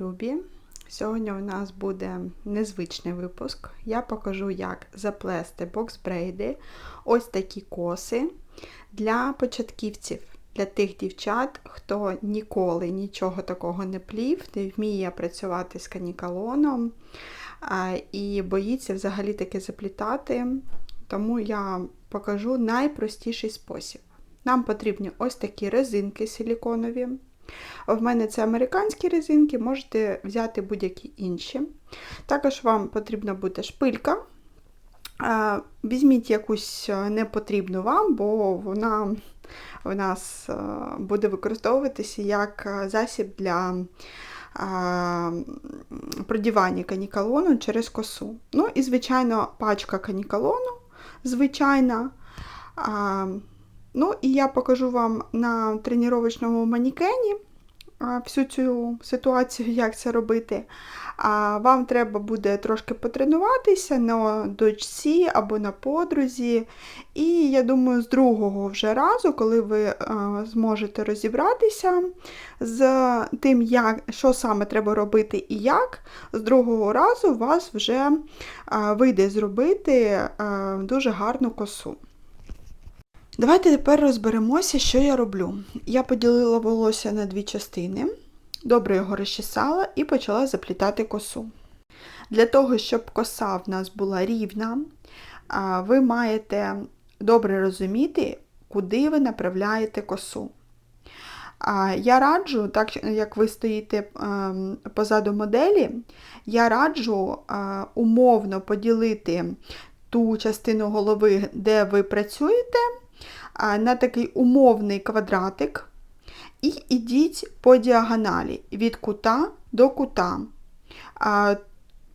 любі! Сьогодні у нас буде незвичний випуск. Я покажу, як заплести боксбрейди, ось такі коси для початківців, для тих дівчат, хто ніколи нічого такого не плів, не вміє працювати з канікалоном і боїться взагалі таке заплітати. Тому я покажу найпростіший спосіб. Нам потрібні ось такі резинки силіконові. В мене це американські резинки, можете взяти будь-які інші. Також вам потрібна буде шпилька. Візьміть якусь непотрібну вам, бо вона у нас буде використовуватися як засіб для продівання канікалону через косу. Ну і, звичайно, пачка канікалону, звичайна. Ну, і я покажу вам на тренувачному манікені всю цю ситуацію, як це робити. А Вам треба буде трошки потренуватися на дочці або на подрузі. І я думаю, з другого вже разу, коли ви зможете розібратися з тим, як, що саме треба робити і як, з другого разу у вас вже вийде зробити дуже гарну косу. Давайте тепер розберемося, що я роблю. Я поділила волосся на дві частини, добре його розчесала і почала заплітати косу. Для того, щоб коса в нас була рівна, ви маєте добре розуміти, куди ви направляєте косу. Я раджу, так як ви стоїте позаду моделі, я раджу умовно поділити ту частину голови, де ви працюєте, на такий умовний квадратик і йдіть по діагоналі від кута до кута.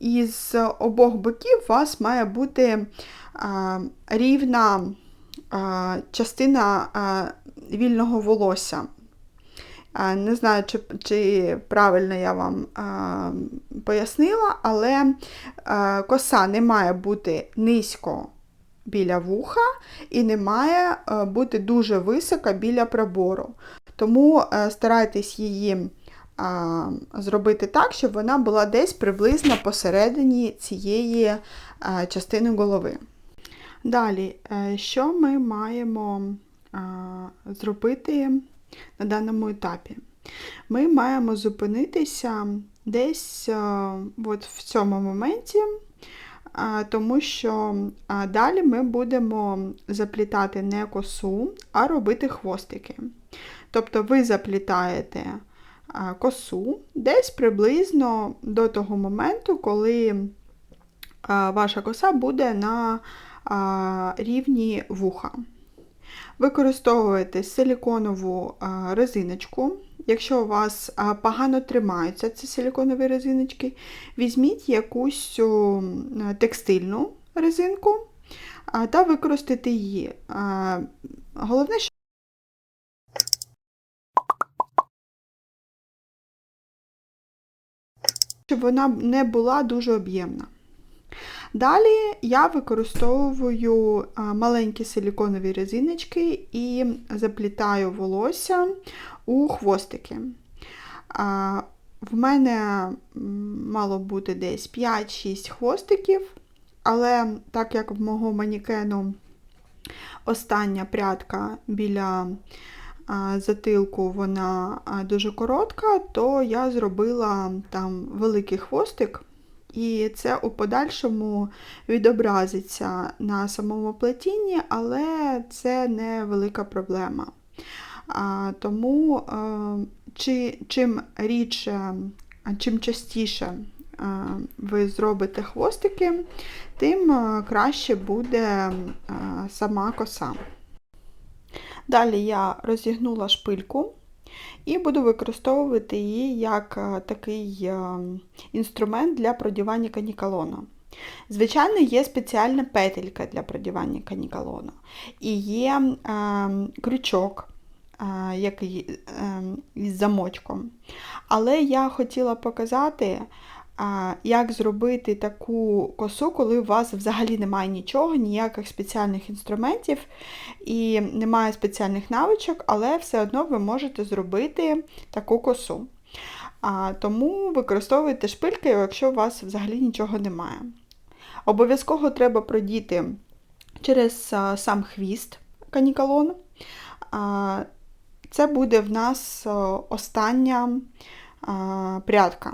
Із обох боків у вас має бути рівна частина вільного волосся. Не знаю, чи чи правильно я вам пояснила, але коса не має бути низько біля вуха і не має е, бути дуже висока біля пробору. Тому е, старайтесь її зробити так, щоб вона була десь приблизно посередині цієї частини голови. Далі, е, що ми маємо зробити на даному етапі? Ми маємо зупинитися десь от в цьому моменті тому що далі ми будемо заплітати не косу, а робити хвостики. Тобто ви заплітаєте косу десь приблизно до того моменту, коли ваша коса буде на рівні вуха. Використовуєте силіконову резиночку. Якщо у вас погано тримаються ці силіконові резиночки, візьміть якусь текстильну резинку та використайте її. Головне, щоб вона не була дуже об'ємна. Далі я використовую маленькі силіконові резиночки і заплітаю волосся у хвостики. В мене мало бути десь 5-6 хвостиків, але так як в мого манікену остання прядка біля затилку вона дуже коротка, то я зробила там великий хвостик і це у подальшому відобразиться на самому плетінні, але це не велика проблема. А, Тому а, чи, чим рідше, чим частіше а, ви зробите хвостики, тим краще буде сама коса. Далі я розігнула шпильку. І буду використовувати її як е, такий е, інструмент для продівання канікалону. Звичайно, є спеціальна петелька для продівання канікалону. І є е, крючок е, який, е, із замочком. Але я хотіла показати, як зробити таку косу, коли у вас взагалі немає нічого, ніяких спеціальних інструментів і немає спеціальних навичок, але все одно ви можете зробити таку косу. А, Тому використовуйте шпильки, якщо у вас взагалі нічого немає. Обов'язково треба продіти через сам хвіст канікалон. А, Це буде в нас остання прядка.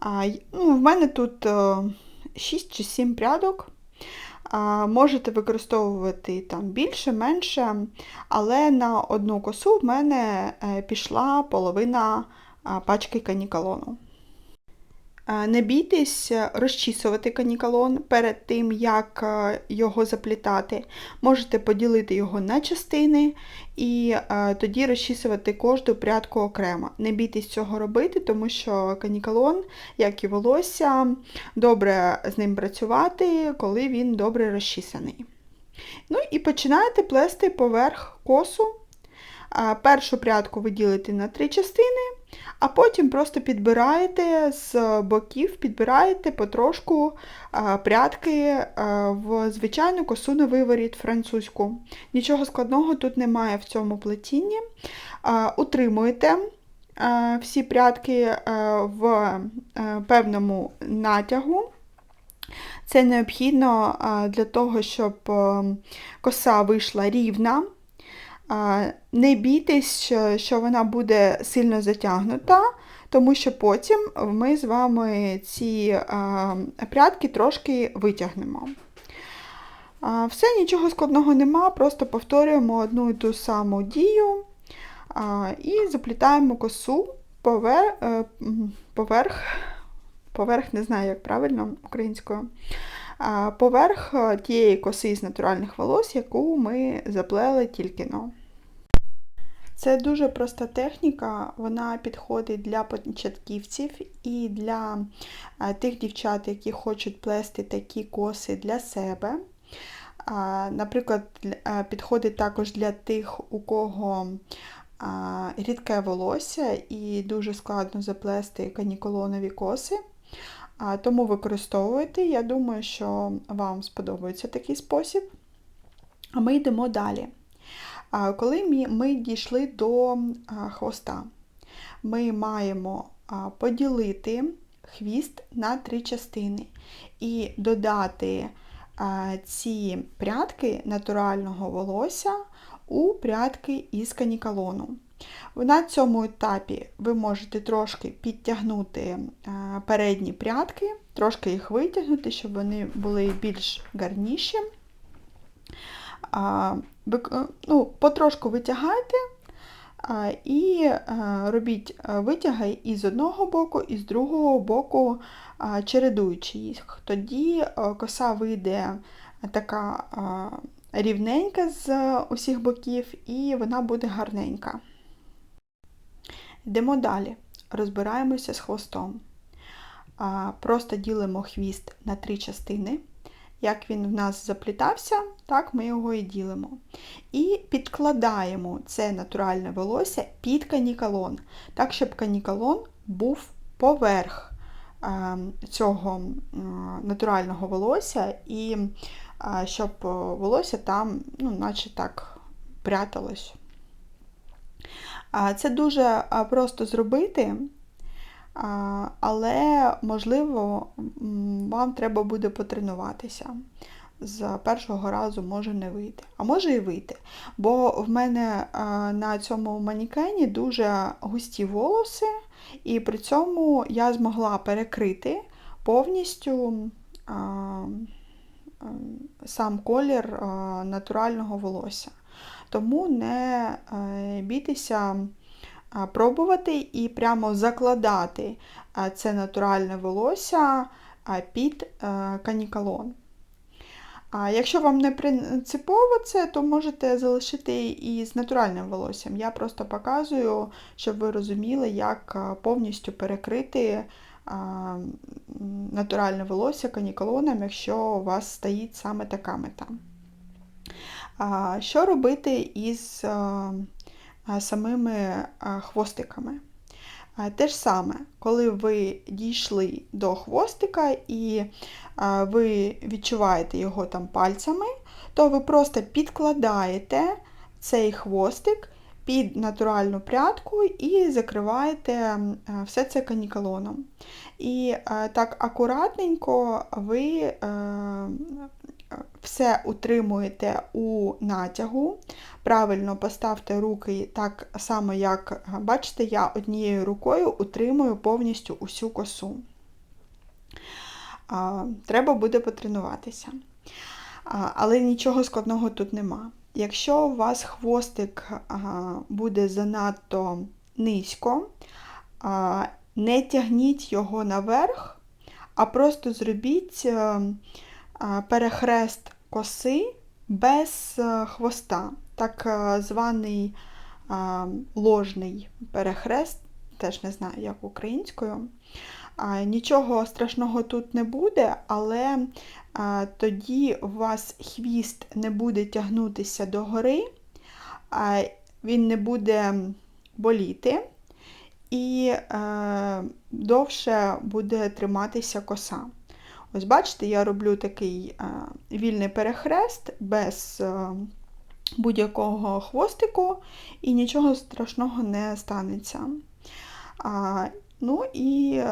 А, ну, В мене тут 6 чи 7 прядок. Можете використовувати там більше, менше, але на одну косу в мене е, пішла половина пачки канікалону. Не бійтесь розчісувати канікалон перед тим, як е, його заплітати. Можете поділити його на частини і е, тоді розчісувати кожну прядку окремо. Не бійтесь цього робити, тому що канікалон, як і волосся, добре з ним працювати, коли він добре розчісаний. Ну і починаєте плести поверх косу. Першу прядку ви ділите на три частини, а потім просто підбираєте з боків, підбираєте потрошку прядки в звичайну косу на виворіт французьку. Нічого складного тут немає в цьому плетінні. Утримуєте всі прядки в певному натягу. Це необхідно для того, щоб коса вийшла рівна. Не бійтесь, що вона буде сильно затягнута, тому що потім ми з вами ці прядки трошки витягнемо. Все, нічого складного нема, просто повторюємо одну і ту саму дію і заплітаємо косу поверх, е, поверх, поверх не знаю, як правильно українською, поверх е, тієї коси з натуральних волос, яку ми заплели тільки но. Це дуже проста техніка, вона підходить для початківців і для е, тих дівчат, які хочуть плести такі коси для себе. Наприклад, е, підходить також для тих, у кого рідке волосся і дуже складно заплести каніколонові коси. Тому використовуйте, я думаю, що вам сподобається такий спосіб. А ми йдемо далі. Коли ми дійшли до хвоста, ми маємо поділити хвіст на три частини і додати ці прядки натурального волосся у прядки із канікалону. На цьому етапі ви можете трошки підтягнути передні прядки, трошки їх витягнути, щоб вони були більш гарніші. Е, ну, Потрошку витягайте і е, робіть витяги і з одного боку, і з другого боку, чередуючи їх. Тоді коса вийде така рівненька з усіх боків, і вона буде гарненька. Йдемо далі. Розбираємося з хвостом. Просто ділимо хвіст на три частини. Як він в нас заплітався, так ми його і ділимо. І підкладаємо це натуральне волосся під канікалон, так, щоб канікалон був поверх цього натурального волосся, і щоб волосся там, ну, наче так, пряталось. Це дуже просто зробити, але, можливо, вам треба буде потренуватися. З першого разу може не вийти. А може і вийти. Бо в мене на цьому манікені дуже густі волоси, і при цьому я змогла перекрити повністю сам колір натурального волосся. Тому не е, бійтеся пробувати і прямо закладати це натуральне волосся під е, канікалон. Якщо вам не принципово це, то можете залишити і з натуральним волоссям. Я просто показую, щоб ви розуміли, як повністю перекрити натуральне волосся канікалоном, якщо у вас стоїть саме така мета. Що робити із самими хвостиками? Те ж саме, коли ви дійшли до хвостика і ви відчуваєте його там пальцями, то ви просто підкладаєте цей хвостик під натуральну прядку і закриваєте все це канікалоном. І так акуратненько ви е, все утримуєте у натягу. Правильно поставте руки так само, як бачите, я однією рукою утримую повністю усю косу. Треба буде потренуватися. Але нічого складного тут нема. Якщо у вас хвостик буде занадто низько, не тягніть його наверх, а просто зробіть е, перехрест коси без е, хвоста, так е, званий ложний перехрест, теж не знаю, як українською. Нічого страшного тут не буде, але тоді у вас хвіст не буде тягнутися догори, він не буде боліти і е, довше буде триматися коса. Ось, бачите, я роблю такий е, вільний перехрест без е, будь-якого хвостику, і нічого страшного не станеться. Ну і,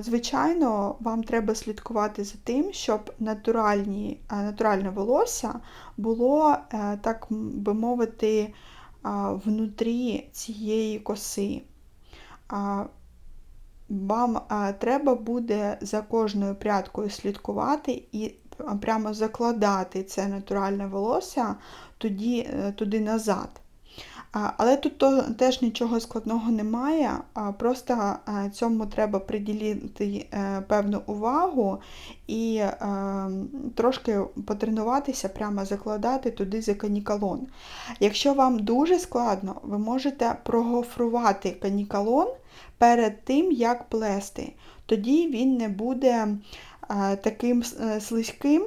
звичайно, вам треба слідкувати за тим, щоб натуральні, натуральне волосся було, так би мовити, внутрі цієї коси. Вам треба буде за кожною прядкою слідкувати і прямо закладати це натуральне волосся туди, е, туди назад. Але тут теж нічого складного немає, просто цьому треба приділити е, певну увагу і е, трошки потренуватися, прямо закладати туди за канікалон. Якщо вам дуже складно, ви можете прогофрувати канікалон перед тим, як плести. Тоді він не буде е, таким слизьким.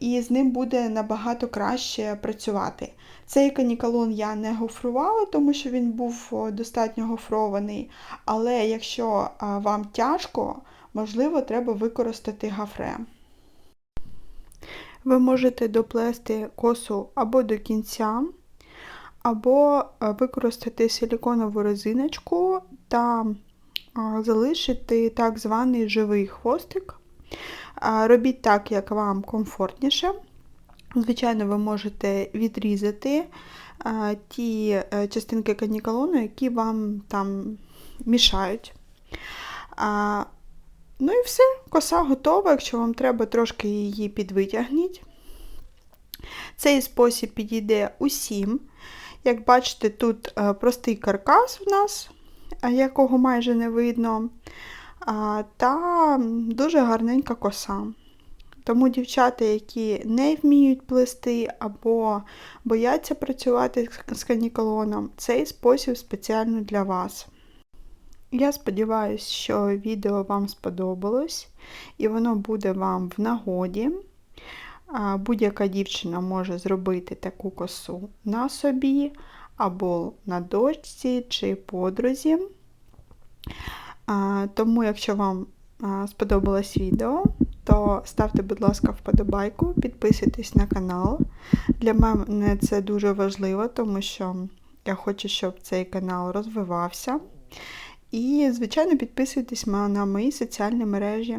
І з ним буде набагато краще працювати. Цей канікалон я не гофрувала, тому що він був достатньо гофрований. Але якщо вам тяжко, можливо, треба використати гафре. Ви можете доплести косу або до кінця, або використати силіконову резиночку та залишити так званий живий хвостик. Робіть так, як вам комфортніше. Звичайно, ви можете відрізати ті е, частинки канікалону, які вам там мішають. Ну і все, коса готова, якщо вам треба, трошки її підвитягніть. Цей спосіб підійде усім. Як бачите, тут е, простий каркас у нас, якого майже не видно, та дуже гарненька коса. Тому дівчата, які не вміють плести або бояться працювати з канікалоном, цей спосіб спеціально для вас. Я сподіваюся, що відео вам сподобалось і воно буде вам в нагоді. Будь-яка дівчина може зробити таку косу на собі, або на дочці чи подрузі. Тому, якщо вам сподобалось відео, то ставте, будь ласка, вподобайку, підписуйтесь на канал. Для мене це дуже важливо, тому що я хочу, щоб цей канал розвивався. І, звичайно, підписуйтесь на мої соціальні мережі.